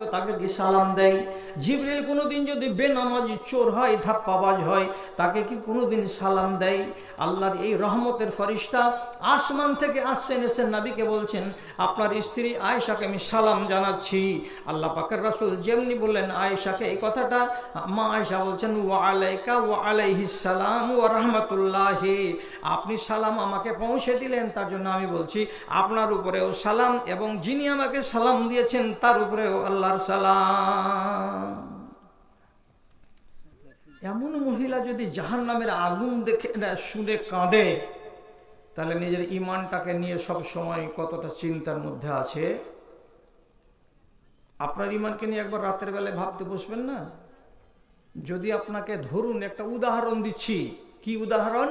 তাকে কি সালাম দেয়? জিবরিল কোনোদিন যদি বেনামাজি চোর হয়, ধাপ্পাবাজ হয়, তাকে কি কোনোদিন সালাম দেয়? আল্লাহর এই রহমতের ফরিস্তা আসমান থেকে আসছেন, এসে নাবিকে বলছেন, আপনার স্ত্রী আয়েশাকে আমি সালাম জানাচ্ছি। আল্লাহ পাকের রাসূল যেমনি বললেন আয়েশাকে এই কথাটা, মা আয়েশা বলছেন ও আলাইকা ও আলাইহিস সালাম ওয়া রাহমাতুল্লাহি। আপনি সালাম আমাকে পৌঁছে দিলেন, তার জন্য আমি বলছি, আপনার উপরেও সালাম এবং যিনি আমাকে সালাম দিয়েছেন, তার উপরেও আল্লাহর সালাম এমন মহিলা যদি জাহান নামের আগুন দেখে শুনে কাঁদে, তাহলে নিজের ইমানটাকে নিয়ে সব সময় কতটা চিন্তার মধ্যে আছে? আপনার ইমানকে নিয়ে একবার রাতের বেলায় ভাবতে বসবেন না? যদি আপনাকে ধরুন, একটা উদাহরণ দিচ্ছি। কি উদাহরণ?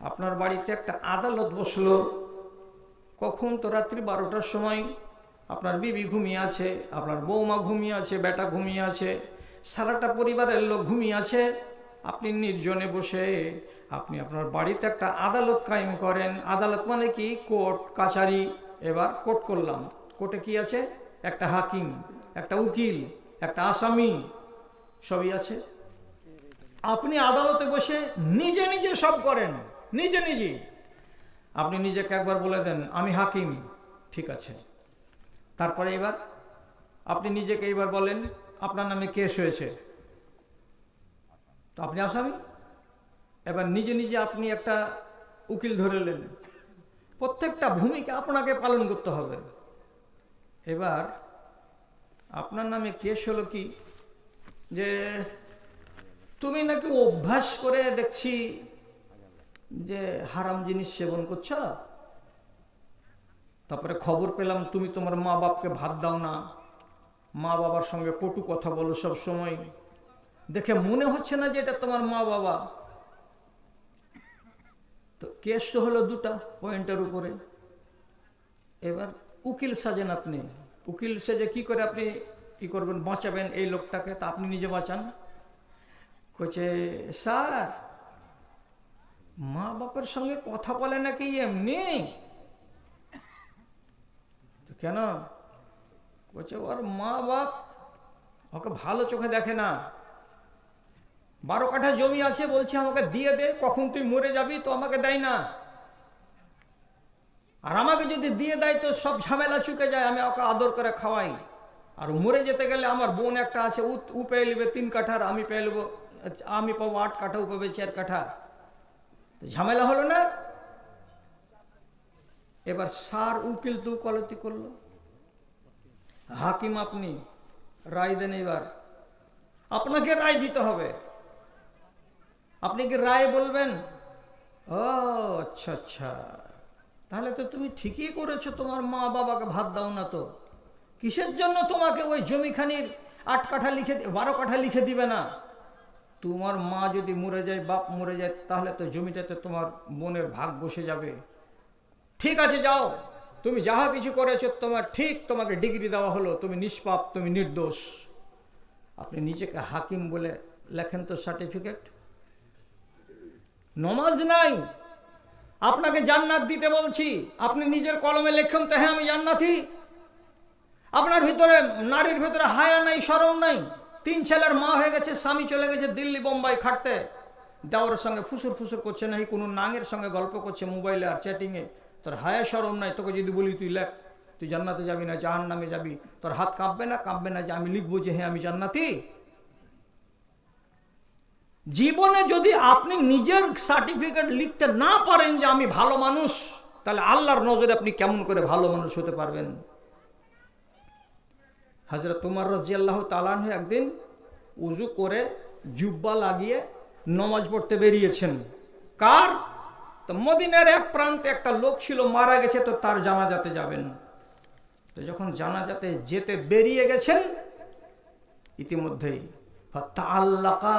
আপনার বাড়িতে একটা আদালত বসল। কখন? তো রাত্রি বারোটার সময়। আপনার বিবি ঘুমিয়ে আছে, আপনার বৌমা ঘুমিয়ে আছে, বেটা ঘুমিয়ে আছে, সারাটা পরিবারের লোক ঘুমিয়ে আছে, আপনি নির্জনে বসে আপনি আপনার বাড়িতে একটা আদালত কায়েম করেন। আদালত মানে কি? কোর্ট, কাছারি। এবার কোর্ট করলাম। কোর্টে কি আছে? একটা হাকিম, একটা উকিল, একটা আসামি সবই আছে। আপনি আদালতে বসে নিজে নিজে সব করেন, নিজে নিজে। আপনি নিজেকে একবার বলে দেন, আমি হাকিম। ঠিক আছে। তারপরে এবার আপনি নিজেকে এবার বলেন, আপনার নামে কেস হয়েছে। তো আপনি আসামি? এবার নিজে নিজে আপনি একটা উকিল ধরেলেন প্রত্যেকটা ভূমিকা আপনাকে পালন করতে হবে। এবার আপনার নামে কেস হলো কি? যে তুমি নাকি অভ্যাস করে দেখছি যে হারাম জিনিস সেবন করছ? তারপরে খবর পেলাম, তুমি তোমার মা বাপকে ভাত দাও না। মা বাবার সঙ্গে কটু কথা বলো সব সময়। দেখে মনে হচ্ছে না যে এটা তোমার মা বাবা। তো কেস তো হলো দুটা পয়েন্টের উপরে। এবার উকিল সাজেন আপনি। উকিল সেজে কি করে আপনি কি করবেন, বাঁচাবেন এই লোকটাকে? তা আপনি নিজে বাঁচান। কইছে, স্যার, মা বাপের সঙ্গে কথা বলে নাকি এমনি? কেন? বলছে, ওর মা বাপ ওকে ভালো চোখে দেখে না। বারো কাঠা জমি আছে, বলছে, আমাকে দিয়ে দে, কখন তুই মরে যাবি তো আমাকে দেয় না। আর আমাকে যদি দিয়ে দেয় তো সব ঝামেলা চুকে যায়, আমি ওকে আদর করে খাওয়াই। আর মরে যেতে গেলে আমার বোন একটা আছে, উ পেয়ে নেবে তিন কাঠার আমি পেয়ে নেব আমি পাবো আট কাঠা, ও পাবে চার কাঠা। ঝামেলা হলো না? এবার সার উকিল তো কলতি করল। হাকিম আপনি, রায় দেন এবার। আপনাকে রায় দিতে হবে। আপনি কি রায় বলবেন? ও আচ্ছা আচ্ছা। তাহলে তো তুমি ঠিকই করেছ, তোমার মা বাবাকে ভাত দাও না তো। কিসের জন্য তোমাকে ওই জমিখানির আট কাঠা লিখে বারো কাঠা লিখে দিবে না? তোমার মা যদি মরে যায়, বাপ মরে যায়, তাহলে তো জমিটাতে তোমার বোনের ভাগ বসে যাবে। ঠিক আছে, যাও। তুমি যাহা কিছু করেছ, তোমার ঠিক তোমাকে ডিগ্রি দেওয়া হলো। তুমি নিষ্পাপ, তুমি নির্দোষ। আপনি নিজেকে হাকিম বলে লেখেন তো সার্টিফিকেট নমাজ নাই। আপনাকে জান্নাত দিতে বলছি। আপনি নিজের কলমে লেখেন তো হ্যাঁ আমি জান্নাতি। আপনার ভিতরে, নারীর ভিতরে হায়া নাই সরম নাই। তিন ছেলের মা হয়ে গেছে, স্বামী চলে গেছে দিল্লি, বোম্বাই খাটতে। দেওয়ার সঙ্গে ফুসুর ফুসুর করছে নাকি কোনো নাঙের সঙ্গে গল্প করছে মোবাইলে আর চ্যাটিংয়ে তোর হায়া সরম নাই, তোকে যদি বলি তুই লেখ, তুই জান্নাতে যাবি না জাহান নামে যাবি, তোর হাত কাঁপবে না কাঁপবে না যে আমি লিখব যে হ্যাঁ আমি জান্নাতি? জীবনে যদি আপনি নিজের সার্টিফিকেট লিখতে না পারেন যে আমি ভালো মানুষ, তাহলে আল্লাহর নজরে আপনি কেমন করে ভালো মানুষ হতে পারবেন? হাজরত তোমার রাজিয়াল্লাহ তালান একদিন উজু করে জুব্বা লাগিয়ে নমাজ পড়তে বেরিয়েছেন। কার? তো মদিনার এক প্রান্তে একটা লোক ছিল, মারা গেছে, তো তার জানাজাতে যাবেন তো যখন জানাজাতে যেতে বেরিয়ে গেছেন, ইতিমধ্যেই তাল্লাকা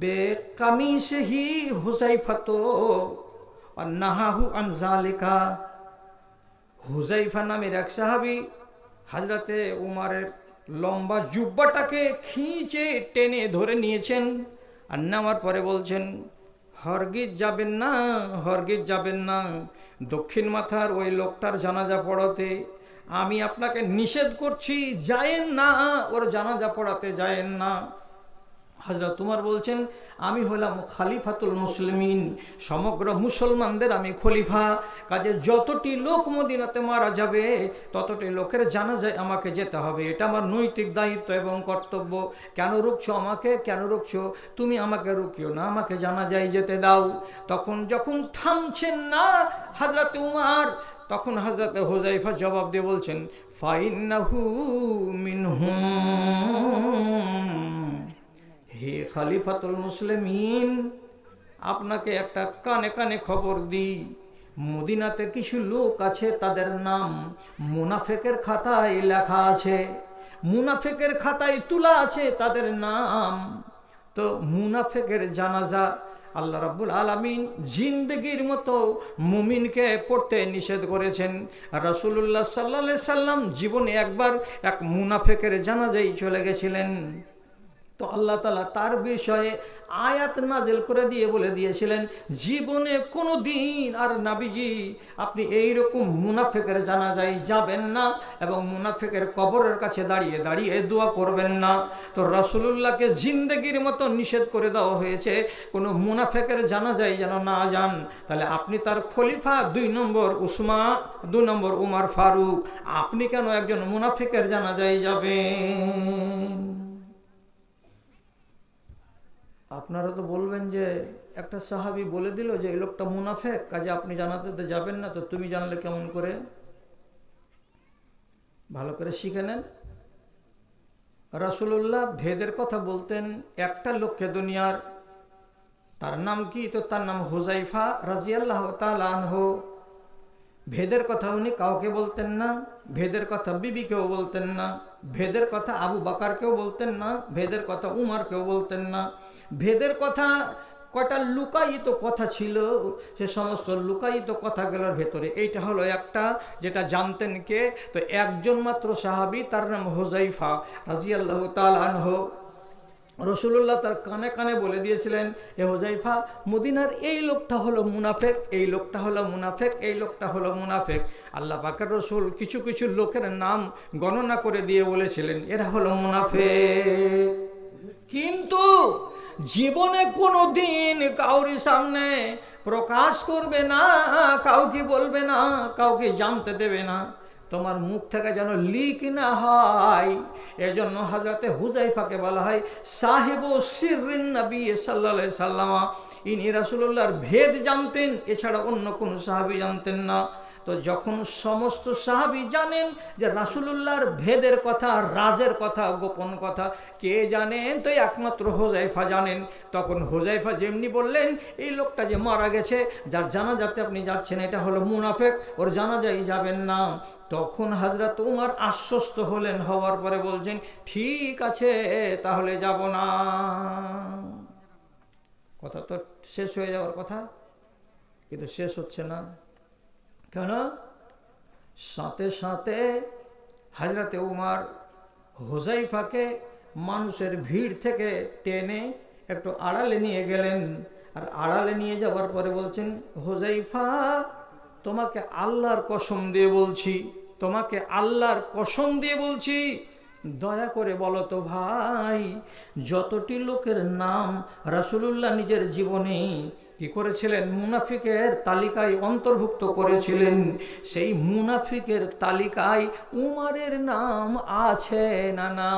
বে কামিসহি হুসাইফাতো আর নাহাহু আনজালিকা হুজাইফা নামের এক সাহাবি হাজরাতে উমারের লম্বা জুব্বাটাকে খিঁচে টেনে ধরে নিয়েছেন আর নামার পরে বলছেন হরগিজ যাবেন না, হরগিজ যাবেন না। দক্ষিণ মাথার ওই লোকটার জানাজা পড়াতে আমি আপনাকে নিষেধ করছি, যায়েন না, ওর জানাজা পড়াতে যায়েন না। হাজরা তোমার বলছেন, আমি হলাম খালিফাতুল মুসলিমিন, সমগ্র মুসলমানদের আমি খলিফা। কাজে যতটি লোক মদিনাতে মারা যাবে, ততটি লোকের জানা যায় আমাকে যেতে হবে। এটা আমার নৈতিক দায়িত্ব এবং কর্তব্য। কেন রুখছো আমাকে? কেন রুখছো? তুমি আমাকে রুকিও না, আমাকে জানা যায় যেতে দাও। তখন যখন থামছেন না হাজরাতে উমার, তখন হাজরাতে হোজাইফা জবাব দিয়ে বলছেন, ফাইন্নাহু মিনহুম। হে খালিফাতুল মুসলিমিন, আপনাকে একটা কানে কানে খবর দিই। মদিনাতে কিছু লোক আছে, তাদের নাম মুনাফেকের খাতায় লেখা আছে। মুনাফেকের খাতায় তোলা আছে তাদের নাম। তো মুনাফেকের জানাজা আল্লাহ রাব্বুল আলামিন জিন্দগির মতো মুমিনকে পড়তে নিষেধ করেছেন। রাসূলুল্লাহ সাল্লাল্লাহু সাল্লাম জীবনে একবার এক মুনাফেকের জানাজাই চলে গেছিলেন। তো আল্লাহ তালা তার বিষয়ে আয়াত নাজেল করে দিয়ে বলে দিয়েছিলেন, জীবনে কোনো দিন আর নাবিজি, আপনি এই রকম মুনাফেকের জানাজায় যাবেন না এবং মুনাফেকের কবরের কাছে দাঁড়িয়ে দাঁড়িয়ে দোয়া করবেন না। তো রাসুলুল্লাহকে জিন্দগির মতো নিষেধ করে দেওয়া হয়েছে, কোনো মুনাফেকের জানাজায় যেন না যান। তাহলে আপনি তার খলিফা, দুই নম্বর উসমা দুই নম্বর উমার ফারুক, আপনি কেন একজন মুনাফেকের জানাজায় যাবেন? আপনারা তো বলবেন যে একটা সাহাবি বলে দিল যে, এই লোকটা মুনাফেক, কাজে আপনি জানাতে যাবেন না, তো তুমি জানলে কেমন করে? ভালো করে শিখে নেন। রাসুল্লাহ ভেদের কথা বলতেন, একটা লোককে দুনিয়ার, তার নাম কি? তো তার নাম হুজাইফা রাজিয়াল্লাহ তালানহ ভেদের কথা উনি কাউকে বলতেন না, ভেদের কথা বিবিকেও বলতেন না, ভেদের কথা আবু বাকারকেও বলতেন না, ভেদের কথা উমারকেও বলতেন না। ভেদের কথা কটা লুকায়িত কথা ছিল, সে সমস্ত লুকায়িত কথাগুলোর ভেতরে এইটা হলো একটা যেটা জানতেন কে? তো একজন মাত্র সাহাবি, তার নাম হোজাইফা রাজিয়াল্লাহ তালানহ রসুল্লাহ তার কানে কানে বলে দিয়েছিলেন, এ হোজাইফা, মদিনার এই লোকটা হলো মুনাফেক, এই লোকটা হলো মুনাফেক, এই লোকটা হলো মুনাফেক। আল্লাহ পাকের রসুল কিছু কিছু লোকের নাম গণনা করে দিয়ে বলেছিলেন, এরা হলো মুনাফেক। কিন্তু জীবনে কোনো দিন কাউরি সামনে প্রকাশ করবে না, কাউকে বলবে না, কাউকে জানতে দেবে না। তোমার মুখ থেকে যেন লিক না হয়। এজন্য হাজরাতে হুজাইফাকে বলা হয়, সাহেব ও সিরিন নবী সাল্লা সাল্লামা। ইনি রাসুল্লাহর ভেদ জানতেন, এছাড়া অন্য কোনো সাহাবি জানতেন না। তো যখন সমস্ত সাহাবি জানেন যে রাসুলুল্লাহর ভেদের কথা, রাজের কথা, গোপন কথা, কে জানেন? তো একমাত্র হোজাইফা জানেন। তখন হোজাইফা যেমনি বললেন, এই লোকটা যে মারা গেছে, যার জানা যাতে আপনি যাচ্ছেন, এটা হলো মুনাফেক, ওর জানা যাই যাবেন না। তখন হাজরত উমার আশ্বস্ত হলেন, হওয়ার পরে বলছেন, ঠিক আছে, তাহলে যাব না। কথা তো শেষ হয়ে যাওয়ার কথা, কিন্তু শেষ হচ্ছে না। কেন? সাথে সাথে হাজরাতে উমার হোজাইফাকে মানুষের ভিড় থেকে টেনে একটু আড়ালে নিয়ে গেলেন। আর আড়ালে নিয়ে যাওয়ার পরে বলছেন, হোজাইফা, তোমাকে আল্লাহর কসম দিয়ে বলছি, তোমাকে আল্লাহর কসম দিয়ে বলছি, দয়া করে বলো তো ভাই, যতটি লোকের নাম রাসুলুল্লাহ নিজের জীবনে কি করেছিলেন? মুনাফিকের তালিকায় অন্তর্ভুক্ত করেছিলেন। সেই মুনাফিকের তালিকায় উমারের নাম আছে না না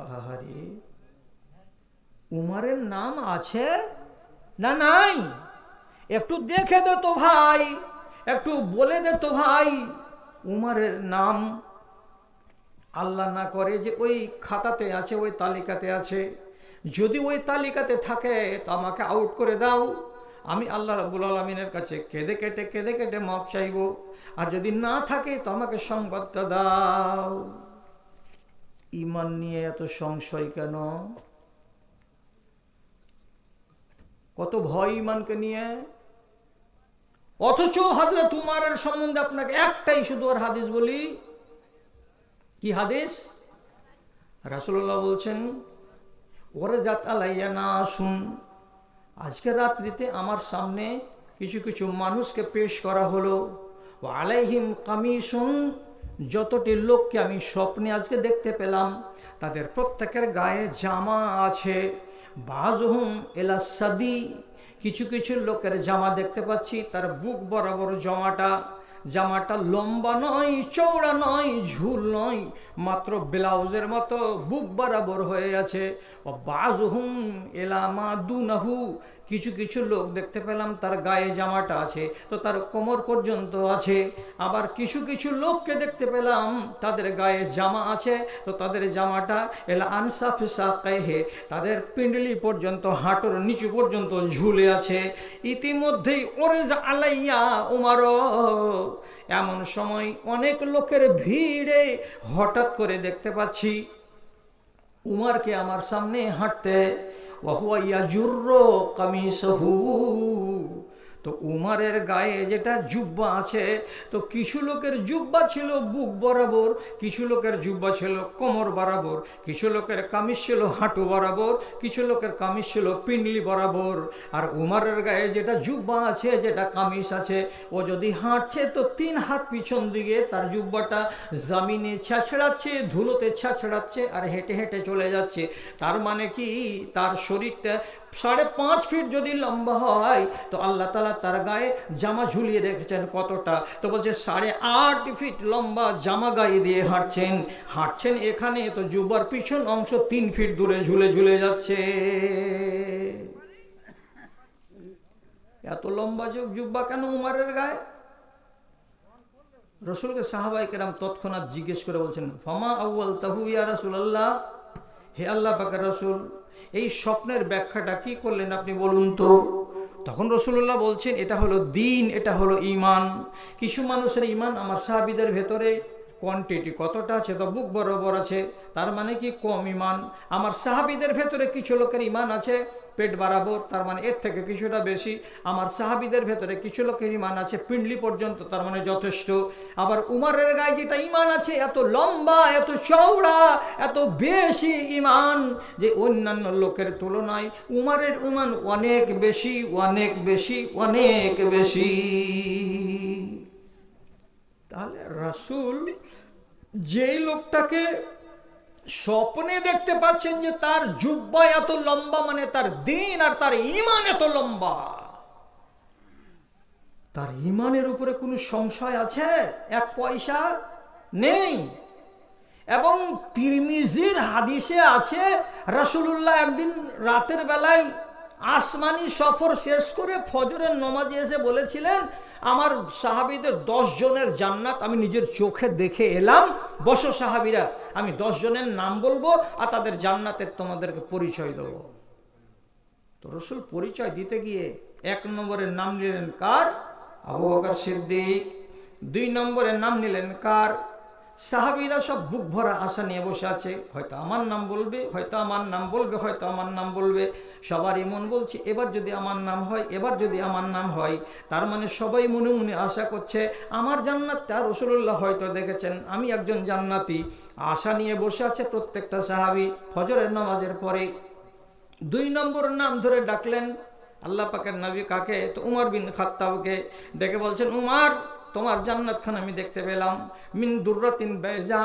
আহারে উমারের নাম আছে না নাই? একটু দেখে দে তো ভাই একটু বলে দে তো ভাই উমারের নাম আল্লাহ না করে যে ওই খাতাতে আছে ওই তালিকাতে আছে। যদি ওই তালিকাতে থাকে, তো আমাকে আউট করে দাও। আমি আল্লাহ রাবুল আলমিনের কাছে কেঁদে কেটে কেঁদে কেটে মাপ চাইব। আর যদি না থাকে, তো আমাকে সংবাদটা দাও। ইমান নিয়ে এত সংশয় কেন? কত ভয় ইমানকে নিয়ে। অথচ হাজরত উমারের সম্বন্ধে আপনাকে একটাই শুধু আর হাদিস বলি। কি হাদিস? রাসুল্লাহ বলছেন ওরে জাত আলাইয়া না আসুন। আজকে রাত্রিতে আমার সামনে কিছু কিছু মানুষকে পেশ করা হলো। ও আলাইহিম কামিসুন, যতটি লোককে আমি স্বপ্নে আজকে দেখতে পেলাম, তাদের প্রত্যেকের গায়ে জামা আছে। বাজহুম এলাসাদি কিছু কিছু লোকের জামা দেখতে পাচ্ছি, তার বুক বরাবর জামাটা। জামাটা লম্বা নয় চৌড়া নয়, ঝুল নয়, মাত্র ব্লাউজের মতো বুক বরাবর হয়ে আছে। ও বাজহুম এলামা দুনাহু কিছু কিছু লোক দেখতে পেলাম, তার গায়ে জামাটা আছে, তো তার কোমর পর্যন্ত আছে। আবার কিছু কিছু লোককে দেখতে পেলাম, তাদের গায়ে জামা আছে, তো তাদের জামাটা এলা আনসাফে সাকাহে তাদের পিণ্ডলি পর্যন্ত, হাঁটুর নিচু পর্যন্ত ঝুলে আছে। ইতিমধ্যেই ওরেজ আলাইয়া উমার। এমন সময় অনেক লোকের ভিড়ে হঠাৎ করে দেখতে পাচ্ছি, উমারকে আমার সামনে হাঁটতে وهو يجر قميصه. তো উমারের গায়ে যেটা জুব্বা আছে, তো কিছু লোকের জুব্বা ছিল বুক বরাবর, কিছু লোকের জুব্বা ছিল কোমর বরাবর, কিছু লোকের কামিজ ছিল হাঁটু বরাবর, কিছু লোকের কামিজ ছিল পিন্ডলি বরাবর। আর উমারের গায়ে যেটা জুব্বা আছে, যেটা কামিজ আছে, ও যদি হাঁটছে, তো তিন হাত পিছন দিকে তার জুব্বাটা জামিনে ছাছড়াচ্ছে ধুলোতে ছাছড়াচ্ছে আর হেঁটে হেঁটে চলে যাচ্ছে। তার মানে কি? তার শরীরটা সাড়ে পাঁচ ফিট যদি লম্বা হয়, তো আল্লাহ তালা তার গায়ে জামা ঝুলিয়ে রেখেছেন কতটা? তো বলছে, সাড়ে আট ফিট লম্বা জামা গায়ে দিয়ে হাঁটছেন। হাঁটছেন এখানে, তো জুব্বার পিছন অংশ তিন ফিট দূরে ঝুলে ঝুলে যাচ্ছে। এত লম্বা যে জুব্বা কেন উমারের গায়ে? রসুলকে সাহাবাই কেরাম তৎক্ষণাৎ জিজ্ঞেস করে বলছেন, ফমা আউ্ল তাহু ইয়া রসুল আল্লাহ হে আল্লাহ পাকা রসুল এই স্বপ্নের ব্যাখ্যাটা কি করলেন আপনি বলুন তো? তখন রসুল্লাহ বলছেন, এটা হলো দিন, এটা হলো ইমান কিছু মানুষের ইমান আমার সাহাবিদের ভেতরে কোয়ান্টিটি কতটা আছে? তো বুক বরাবর আছে। তার মানে কি? কম ইমান। আমার সাহাবিদের ভেতরে কিছু লোকের ইমান আছে, পেট বাড়াবর তার মানে এর থেকে কিছুটা বেশি। আমার সাহাবিদের ভেতরে কিছু লোকের ইমান আছে, পিণ্ডলি পর্যন্ত, তার মানে যথেষ্ট। আবার উমারের গায়ে যেটা ইমান আছে, এত লম্বা, এত চওড়া, এত বেশি ইমান যে অন্যান্য লোকের তুলনায় উমারের ইমান অনেক বেশি অনেক বেশি অনেক বেশি। তাহলে রাসুল যেই লোকটাকে স্বপ্নে দেখতে পাচ্ছেন যে তার জুব্বা এত লম্বা মানে তার দিন আর তার ইমান এত লম্বা, তার ইমানের উপরে কোনো সংশয় আছে? এক পয়সা নেই। এবং তিরমিজির হাদিসে আছে, রাসুলুল্লাহ একদিন রাতের বেলায় আসমানি সফর শেষ করে ফজরের নমাজে এসে বলেছিলেন, আমার সাহাবিদের দশ জনের জান্নাত আমি নিজের চোখে দেখে এলাম। বসো সাহাবিরা, আমি দশ জনের নাম বলব আর তাদের জান্নাতের তোমাদেরকে পরিচয় দেবো। তো রসুল পরিচয় দিতে গিয়ে এক নম্বরের নাম নিলেন কার? আবু বকর সিদ্দিক। দুই নম্বরের নাম নিলেন কার? সাহাবিরা সব বুক ভরা আশা নিয়ে বসে আছে, হয়তো আমার নাম বলবে, হয়তো আমার নাম বলবে, হয়তো আমার নাম বলবে। সবারই মন বলছে, এবার যদি আমার নাম হয়, এবার যদি আমার নাম হয়। তার মানে সবাই মনে মনে আশা করছে, আমার জান্নাতটা রসুল্লাহ হয়তো দেখেছেন, আমি একজন জান্নাতি। আশা নিয়ে বসে আছে প্রত্যেকটা সাহাবি। ফজরের নামাজের পরে দুই নম্বর নাম ধরে ডাকলেন, আল্লাহ পাকের নবী কাকে? তো উমার বিন খাত্তাবকে। ডেকে বলছেন, উমার! তোমার জান্নাত খান আমি দেখতে পেলাম। মিন দুর্রাতিন বেজা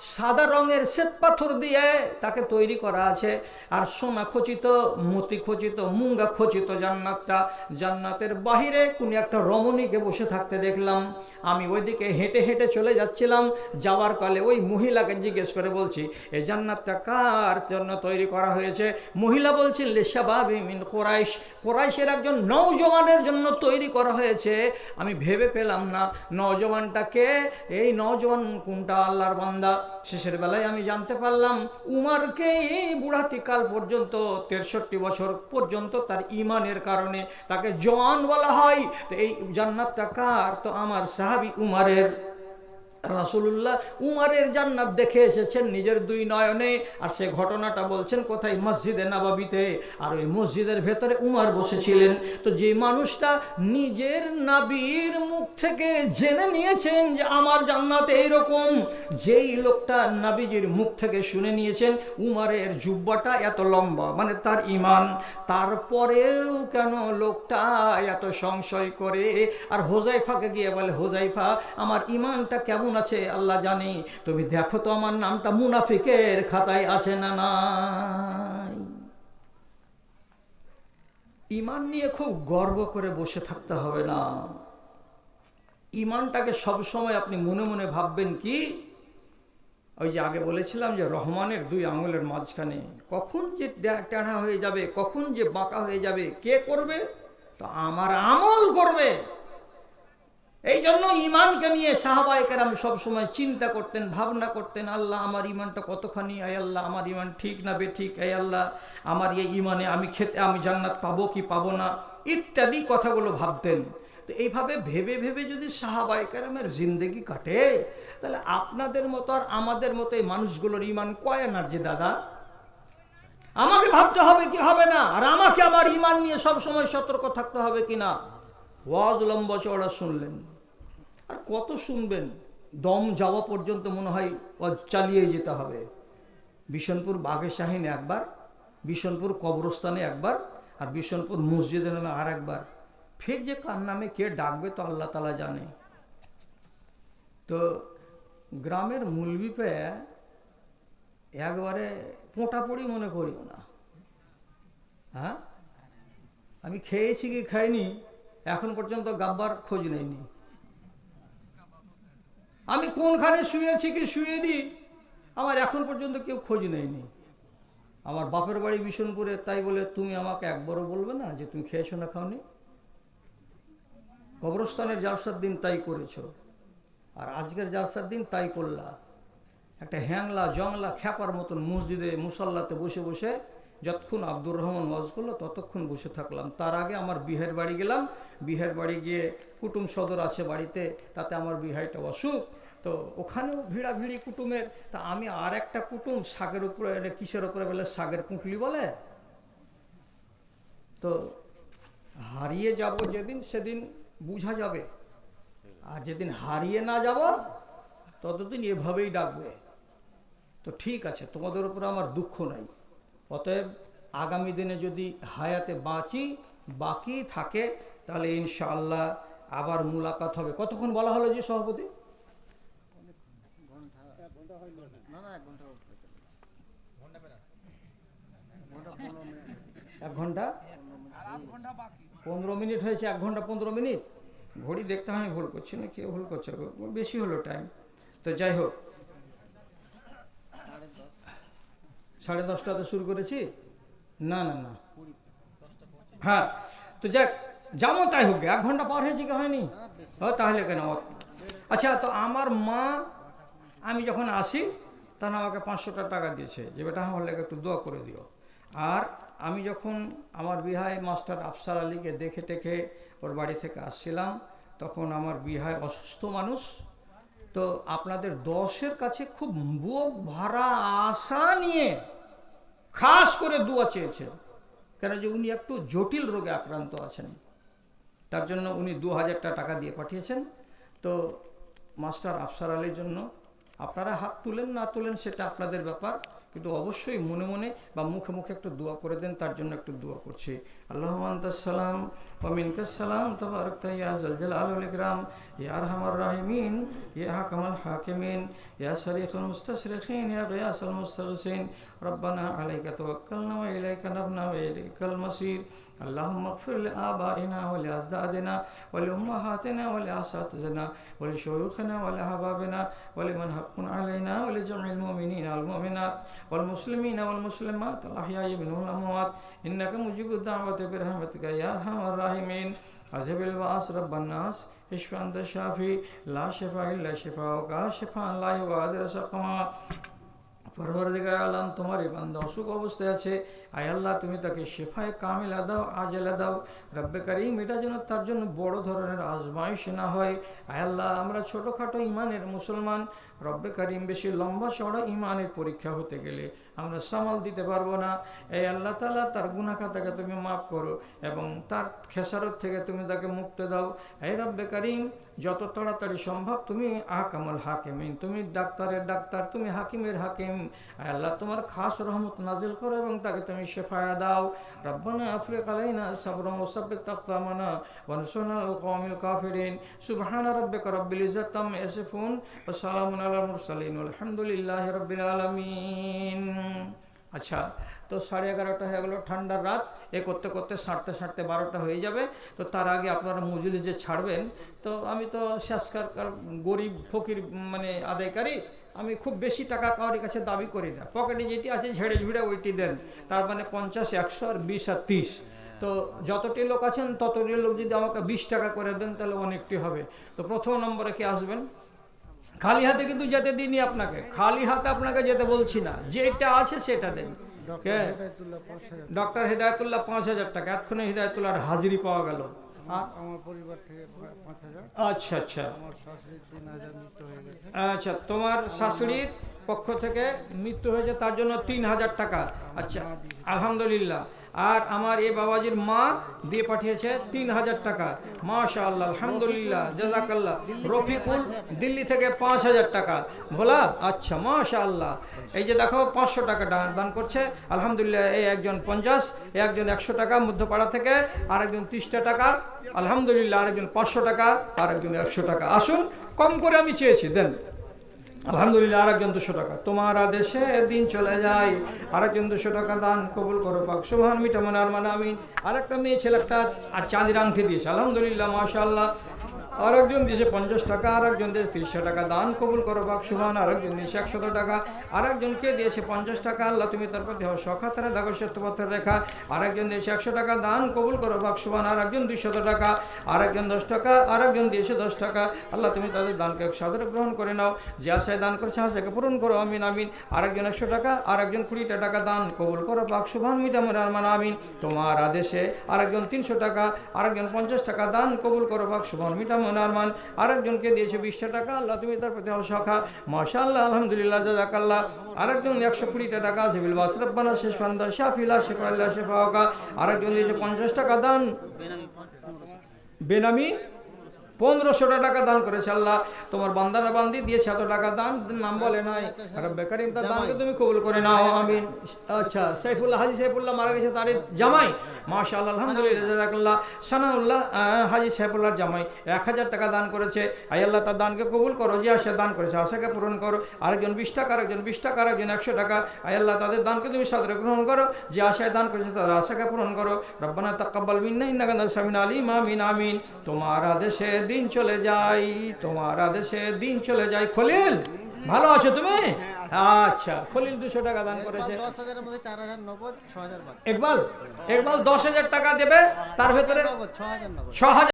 সাদা রঙের শ্বেত পাথর দিয়ে তাকে তৈরি করা আছে। আর সোনা খচিত, মতি খচিত, মুঙ্গা খচিত জান্নাতটা। জান্নাতের বাহিরে কোন একটা রমণীকে বসে থাকতে দেখলাম। আমি ওইদিকে হেঁটে হেঁটে চলে যাচ্ছিলাম। যাওয়ার কালে ওই মহিলাকে জিজ্ঞেস করে বলছি এই জান্নাতটা কার জন্য তৈরি করা হয়েছে? মহিলা বলছেন লেশাবাবি মিন কোরাইশ। কোরাইশের একজন নৌজওয়ানের জন্য তৈরি করা হয়েছে। আমি ভেবে পেলাম না নজওয়ানটাকে এই নজওয়ান কোনটা? আল্লাহর বান্দা। শেষের বেলায় আমি জানতে পারলাম, উমারকে এই বুড়াতি কাল পর্যন্ত তেরষট্টি বছর পর্যন্ত তার ইমানের কারণে তাকে জওয়ান বলা হয়। তো এই জান্নাতটা কার? তো আমার সাহাবি উমারের। রাসুল্লাহ উমারের জান্নাত দেখে এসেছেন নিজের দুই নয়নে, আর সে ঘটনাটা বলছেন কোথায়? মসজিদে নাবাবিতে। আর ওই মসজিদের ভেতরে উমার বসেছিলেন। তো যে মানুষটা নিজের নাবির মুখ থেকে জেনে নিয়েছেন যে আমার জান্নাত এইরকম, যেই লোকটা নাবিজির মুখ থেকে শুনে নিয়েছেন, উমারের জুব্বাটা এত লম্বা মানে তার ইমান। তারপরেও কেন লোকটা এত সংশয় করে? আর হোজাইফাকে গিয়ে বলে, হোজাইফা, আমার ইমানটা কেমন আছে, আল্লাহ জানি। তুমি দেখো তো আমার নামটা, মুনাফিকের খাতায় আছে না নাই। ইমান নিয়ে খুব গর্ব করে বসে থাকতে হবে না। ইমানটাকে সবসময় আপনি মনে মনে ভাববেন কি? ওই যে আগে বলেছিলাম যে রহমানের দুই আঙুলের মাঝখানে। কখন যে টানা হয়ে যাবে, কখন যে বাঁকা হয়ে যাবে, কে করবে? তো আমার আমল করবে। এই জন্য ইমানকে নিয়ে সাহাবাহিকের আমি সবসময় চিন্তা করতেন, ভাবনা করতেন, আল্লাহ আমার ইমানটা কতখানি, আয় আল্লাহ আমার ইমান ঠিক না বেঠিক, আয় আল্লাহ আমার এই ইমানে আমি খেতে, আমি জান্নাত পাবো কি পাবো না, ইত্যাদি কথাগুলো ভাবতেন। তো এইভাবে ভেবে ভেবে যদি সাহাবাহিকেরামের জিন্দেগি কাটে, তাহলে আপনাদের মতো আর আমাদের মতো এই মানুষগুলোর ইমান কয় না যে দাদা? আমাকে ভাবতে হবে কি হবে না? আর আমাকে আমার ইমান নিয়ে সবসময় সতর্ক থাকতে হবে কি না? ওয়াজ লম্বা চড়া শুনলেন। আর কত শুনবেন? দম যাওয়া পর্যন্ত মনে হয় ওয়াজ চালিয়ে যেতে হবে। বিশনপুর বাঘে শাহিনে একবার বিশনপুর কবরস্থানে একবার, আর বিশনপুর মসজিদে নামে আর একবার ফের যে কার নামে কে ডাকবে তো আল্লাহ তালা জানে। তো গ্রামের মুলবি পেয়ে একবারে পোঁটাপড়ি মনে করিও না। হ্যাঁ? আমি খেয়েছি কি খাইনি? এখন পর্যন্ত গাব্বার খোঁজ নেয়নি আমি কোনখানে শুয়েছি কি শুয়েনি আমার এখন পর্যন্ত কেউ খোঁজ নেয়নি আমার বাপের বাড়ি বিশনপুরে তাই বলে তুমি আমাকে একবারও বলবে না যে তুমি খেয়েছো না খাওনি? কবরস্থানের জালসার দিন তাই করেছ, আর আজকের জালসার দিন তাই করলা। একটা হ্যাংলা, জংলা, খ্যাপার মতন মসজিদে, মুসাল্লাতে বসে বসে যতক্ষণ আব্দুর রহমান ওয়াজ করল, ততক্ষণ বসে থাকলাম। তার আগে আমার বিহের বাড়ি গেলাম। বিহের বাড়ি গিয়ে কুটুম সদর আছে বাড়িতে, তাতে আমার বিহাইটা অসুখ। তো ওখানেও ভিড়াভিড়ি কুটুমের। তা আমি আর একটা কুটুম শাকের উপরে এটা কিসের উপরে বলে শাকের পুঁটলি বলে? তো হারিয়ে যাব যেদিন, সেদিন বুঝা যাবে। আর যেদিন হারিয়ে না যাব, ততদিন এভাবেই ডাকবে। তো ঠিক আছে, তোমাদের উপরে আমার দুঃখ নাই। অতএব আগামী দিনে যদি হায়াতে বাঁচি, বাকি থাকে, তাহলে ইনশাআল্লাহ আবার মুলাকাত হবে। কতক্ষণ বলা হলো যে সভাপতি? এক ঘণ্টা? পনেরো মিনিট হয়েছে, এক ঘণ্টা পনেরো মিনিট। ঘড়ি দেখতে আমি ভুল করছি না, কেউ ভুল করছে? বেশি হলো টাইম তো যাই হোক সাড়ে দশটাতে শুরু করেছি? না না না। হ্যাঁ তো যাক যেমন তাই হোক এক ঘণ্টা পার হয়েছে কি হয়নি? ও, তাহলে কেন? আচ্ছা তো আমার মা, আমি যখন আসি তখন আমাকে পাঁচশোটা টাকা দিয়েছে। যে বেটা, আমার লেগে একটু দোয়া করে দিও। আর আমি যখন আমার বিহাই মাস্টার আফসার আলীকে দেখে টেখে ওর বাড়ি থেকে আসছিলাম, তখন আমার বিহাই অসুস্থ মানুষ তো আপনাদের দশের কাছে খুব বুক ভরা আশা নিয়ে খাস করে দোয়া চেয়েছেন। কেন যে উনি একটু জটিল রোগে আক্রান্ত আছেন। তার জন্য উনি দু হাজারটা টাকা দিয়ে পাঠিয়েছেন। তো মাস্টার আফসার আলীর জন্য আপনারা হাত তুলেন না তুলেন সেটা আপনাদের ব্যাপার। কিন্তু অবশ্যই মনে মনে বা মুখে মুখে একটু দোয়া করে দেন, তার জন্য একটু দোয়া করছি। আল্লাহ সালাম সালাম, তবারক ইয়া ইয়ার ইয়া আরহামার রাহিমিন, ইয়া হাকামাল হাকিমিন, ইয়া শরীফুল মুস্তাশরিকিন ইয়া গিয়াসাল মুস্তাগিসিন ربنا عليك توكلنا وإليك نبنا وإليك المصير. اللهم اغفر لآبائنا ولأجدادنا ولأمهاتنا ولأساتذتنا ولشيوخنا ولأحبابنا ولمن حق علينا ولجميع المؤمنين والمؤمنات والمسلمين والمسلمات. الأحياء منهم الأموات. إنك مجيب الدعوة برحمتك يا أرحم الراحمين. عذب الباس رب الناس. اشف أنت الشافي. لا شفاء إلا شفاءك شفاء لا يغادر سقما. পরবর্তীকার আলম তোমার এই বান্দা অসুখ অবস্থায় আছে। আয় আল্লাহ, তুমি তাকে শেফায় কামিলা দাও আজেলা দাও। রব্বে কারিম, এটা যেন তার জন্য বড় ধরনের আজমাইশ না হয়। আয় আল্লাহ, আমরা ছোটোখাটো ইমানের মুসলমান। রব্বে কারিম, বেশি লম্বা চড়া ইমানের পরীক্ষা হতে গেলে আমরা সামাল দিতে পারব না। এই আল্লাহ তালা তার গুনাখাতাকে তুমি মাফ করো এবং তার খেসারত থেকে তুমি তাকে মুক্ত দাও। এই রব্বে কারিম, যত তাড়াতাড়ি সম্ভব তুমি আহকামুল হাকিমিন, তুমি ডাক্তারের ডাক্তার, তুমি হাকিমের হাকিম। আল্লাহ তোমার খাস রহমত নাজিল করো এবং তাকে তুমি শেফায়া দাও। রব্বানা আফরিক আলাইনা সাবরম ওসাব্বিত তাকতামানা ওয়ানসুরনা আল কওমিল কাফিরিন। সুবহানা রাব্বিকা রাব্বিল ইজ্জাতি আম্মা ইয়াসিফুন ওয়া সালামুন আলাল মুরসালিন। আলহামদুলিল্লাহি রাব্বিল আলামিন। আচ্ছা তো সাড়ে এগারোটা হয়ে গেলো ঠান্ডার রাত। এ করতে করতে সারতে সারতে বারোটা হয়ে যাবে। তো তার আগে আপনারা মজুরি যে ছাড়বেন। তো আমি তো শেষকার গরিব ফকির মানে আদায়কারী। আমি খুব বেশি টাকা কারোর কাছে দাবি করি না। পকেটে যেটি আছে ঝেড়ে ঝুড়ে ওইটি দেন। তার মানে পঞ্চাশ একশো আর বিশ আর তিরিশ। তো যতটি লোক আছেন ততটি লোক যদি আমাকে বিশ টাকা করে দেন তাহলে অনেকটি হবে। তো প্রথম নম্বরে কে আসবেন? খালি হাতে কিন্তু যেতে দিইনি আপনাকে। খালি হাতে আপনাকে যেতে বলছি না। যেটা আছে সেটা দেন। ডক্টর হেদায়তুল্লাহ পাঁচ হাজার টাকা। এতক্ষণে হেদায়তুল্লাহর হাজিরি পাওয়া গেল? আমার পরিবার থেকে পা- পাঁচ হাজার। আচ্ছা আচ্ছা। আমার শাশুড়ির তিন হাজার মৃত্যু হয়ে গেছে। আচ্ছা তোমার শাশুড়ির পক্ষ থেকে মৃত্যু হয়েছে তার জন্য তিন হাজার টাকা। আচ্ছা আলহামদুলিল্লাহ। আর আমার এই বাবাজির মা দিয়ে পাঠিয়েছে তিন হাজার টাকা। মাশা আল্লাহ আলহামদুলিল্লাহ, জাজাকাল্লাহ। রফিকুল দিল্লি থেকে পাঁচ হাজার টাকা। ভোলা? আচ্ছা মাশা আল্লাহ এই যে দেখো, পাঁচশো টাকা দান দান করছে। আলহামদুলিল্লাহ, এই একজন পঞ্চাশ, এই একজন একশো টাকা, মধ্যপাড়া থেকে আর একজন তিরিশটা টাকা। আলহামদুলিল্লাহ, আরেকজন পাঁচশো টাকা আর একজন একশো টাকা। আসুন, কম করে আমি চেয়েছি, দেন। আলহামদুলিল্লাহ আর আরেকজন দুশো টাকা। তোমার আদেশে দিন চলে যায়। আরেকজন দুশো টাকা দান কবুল করো পাক। শুভান মিটা মনে আর মানে আমি আরেকটা মেয়ে ছেলে একটা চাঁদির আংটি দিয়েছে। আলহামদুলিল্লাহ আরেকজন দিয়েছে পঞ্চাশ টাকা, আরেকজন দিয়েছে তিরিশশো টাকা। দান কবুল করো পাক সুবহান আরেকজন দিয়েছে একশত টাকা। আরেকজনকে দিয়েছে পঞ্চাশ টাকা। আল্লাহ তুমি তার প্রতি সখাতারে দেখো সত্যপথের রেখা। আরেকজন দিয়েছে একশো টাকা। দান কবুল করো পাক সুবহান আরেকজন দুইশত টাকা। আরেকজন দশ টাকা। আরেকজন দিয়েছে দশ টাকা। আল্লাহ তুমি তাদের দানকে সাদরে গ্রহণ করে নাও। যে আশায় দান করেছে, আশাকে পূরণ করো। আমিন আমিন। আরেকজন একশো টাকা। আরেকজন কুড়িটা টাকা। দান কবুল করো পাক সুবহান মিটামুর রহমান আমিন। তোমার আদেশে আরেকজন তিনশো টাকা। আরেকজন পঞ্চাশ টাকা। দান কবুল করো পাক সুবহান মিটামুর রহমান আরেকজনকে দিয়েছে বিশটা টাকা। আল্লাহ, তুমি তার প্রতি সখা মাশা আল্লাহ আলহামদুলিল্লাহ জাজাকাল্লাহ আরেকজন একশো কুড়িটা টাকা সিভিল বাস রব্বানা শেষ পান্দা শাফিলা শেখ আল্লাহ শেফা আরেকজন দিয়েছে পঞ্চাশ টাকা দান। বেনামি, পনেরোশোটা টাকা দান করেছে আল্লাহ। তোমার বান্দারা বান্দি দিয়েছে এত টাকা দান। নাম বলে নাই। রব্বে কারিম তার দানকে তুমি কবুল করে নাও। আমিন। আচ্ছা সাইফুল্লাহ, হাজি সাইফুল্লাহ মারা গেছে তার জামাই। মাশাআল্লাহ, আলহামদুলিল্লাহ, জাজাকাল্লাহ। সানাউল্লাহ হাজি সাইফুল্লাহর জামাই, এক হাজার টাকা দান করেছে। আই আল্লাহ, তার দানকে কবুল করো, যে আশা দান করেছে, আশাকে পূরণ করো। আরেকজন বিশ টাকা, আরেকজন বিশ টাকা, আরেকজন একশো টাকা। আই আল্লাহ, তাদের দানকে তুমি সাদরে গ্রহণ করো। যে আশায় দান করেছে তাদের আশাকে পূরণ করো। রব্বানা তাকাব্বাল মিন্না, ইন্নাকা আনতাস সামিউল আলিম, আমিন আমিন। তোমার আদেশে দিন চলে যায়, তোমার আদেশে দিন চলে যায়। খলিল! ভালো আছো তুমি? আচ্ছা খলিল দুশো টাকা দান করেছে। দশ হাজারের মধ্যে চার হাজার নগদ ছ হাজার বাকি। একবার একবার দশ হাজার টাকা দেবে তার ভেতরে ছ হাজার